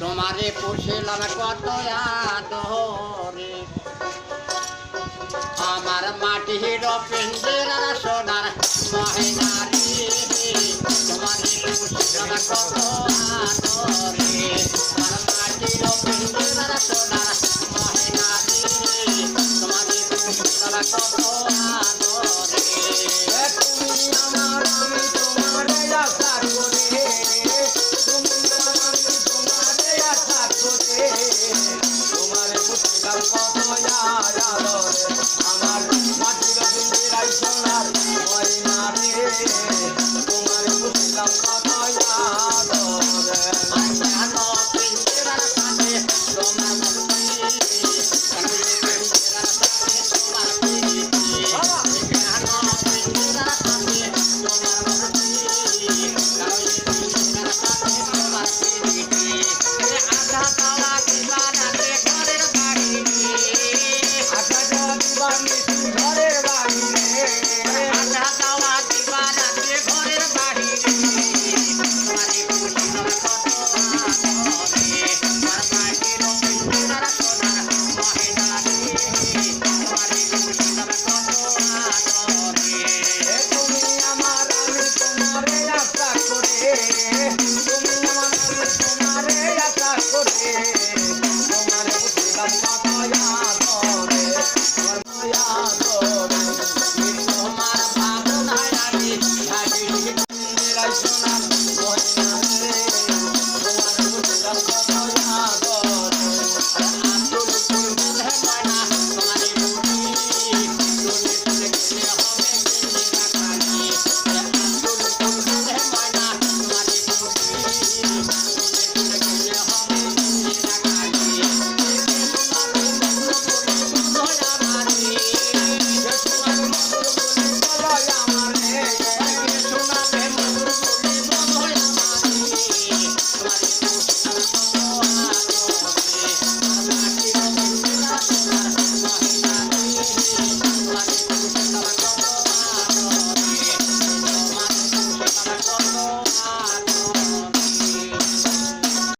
তোমারে পুষিলাম কত আদরে। আমার হিরো পিঞ্জিরা সোনার মহিনারী তোমারে পুষিলাম কত আদরে। আমার মাটির পিঞ্জিরা সোনার yeah.